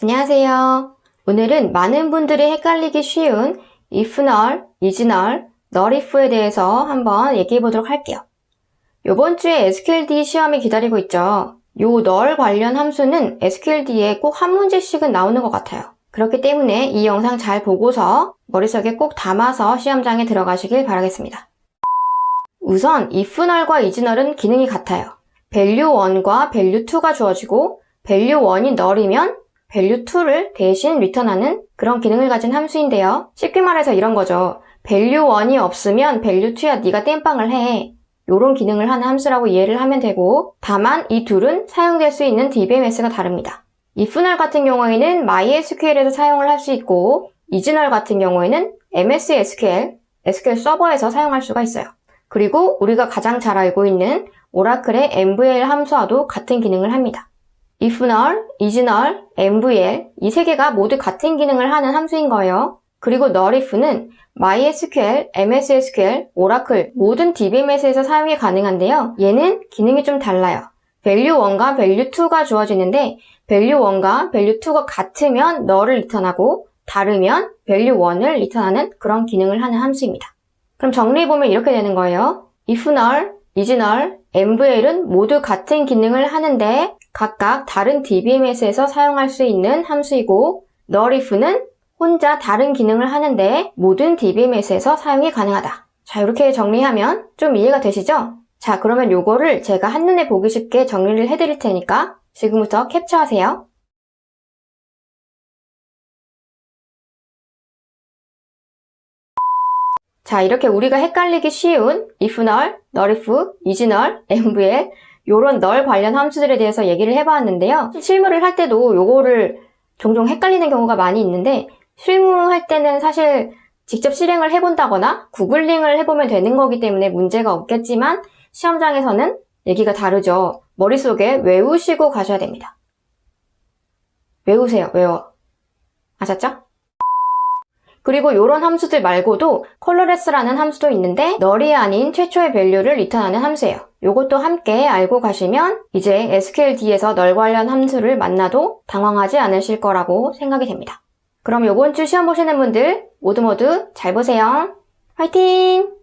안녕하세요. 오늘은 많은 분들이 헷갈리기 쉬운 if null, is null, null if에 대해서 한번 얘기해 보도록 할게요. 이번 주에 SQLD 시험이 기다리고 있죠. 요 null 관련 함수는 SQLD에 꼭 한 문제씩은 나오는 것 같아요. 그렇기 때문에 이 영상 잘 보고서 머릿속에 꼭 담아서 시험장에 들어가시길 바라겠습니다. 우선 if null과 is null은 기능이 같아요. value 1과 value 2가 주어지고 value 1이 null이면 value 2를 대신 리턴하는 그런 기능을 가진 함수인데요. 쉽게 말해서 이런 거죠. value 1이 없으면 value 2야 네가 땜빵을 해. 요런 기능을 하는 함수라고 이해를 하면 되고 다만 이 둘은 사용될 수 있는 DBMS가 다릅니다. if null 같은 경우에는 MySQL에서 사용을 할 수 있고 null 같은 경우에는 MS SQL, SQL 서버에서 사용할 수가 있어요. 그리고 우리가 가장 잘 알고 있는 오라클의 MVL 함수와도 같은 기능을 합니다. If null, is null, MVL 이 세 개가 모두 같은 기능을 하는 함수인 거예요. 그리고 null if는 MySQL, MS SQL, 오라클 모든 DBMS에서 사용이 가능한데요. 얘는 기능이 좀 달라요. value 1과 value 2가 주어지는데 value 1과 value 2가 같으면 null을 리턴하고 다르면 value 1을 리턴하는 그런 기능을 하는 함수입니다. 그럼 정리해보면 이렇게 되는 거예요. if null, is null, MVL은 모두 같은 기능을 하는데 각각 다른 DBMS에서 사용할 수 있는 함수이고 if는 혼자 다른 기능을 하는데 모든 DBMS에서 사용이 가능하다. 자, 이렇게 정리하면 좀 이해가 되시죠? 자, 그러면 요거를 제가 한눈에 보기 쉽게 정리를 해드릴 테니까 지금부터 캡처하세요. 자, 이렇게 우리가 헷갈리기 쉬운 if null, null if, is null, MVL 요런 null 관련 함수들에 대해서 얘기를 해봤는데요. 실무를 할 때도 요거를 종종 헷갈리는 경우가 많이 있는데 실무할 때는 사실 직접 실행을 해본다거나 구글링을 해보면 되는 거기 때문에 문제가 없겠지만 시험장에서는 얘기가 다르죠. 머릿속에 외우시고 가셔야 됩니다. 외우세요. 외워. 아셨죠? 그리고 이런 함수들 말고도 컬러레스라는 함수도 있는데 널이 아닌 최초의 밸류를 리턴하는 함수예요. 이것도 함께 알고 가시면 이제 SQLD에서 널 관련 함수를 만나도 당황하지 않으실 거라고 생각이 됩니다. 그럼 이번 주 시험 보시는 분들 모두 모두 잘 보세요. 화이팅!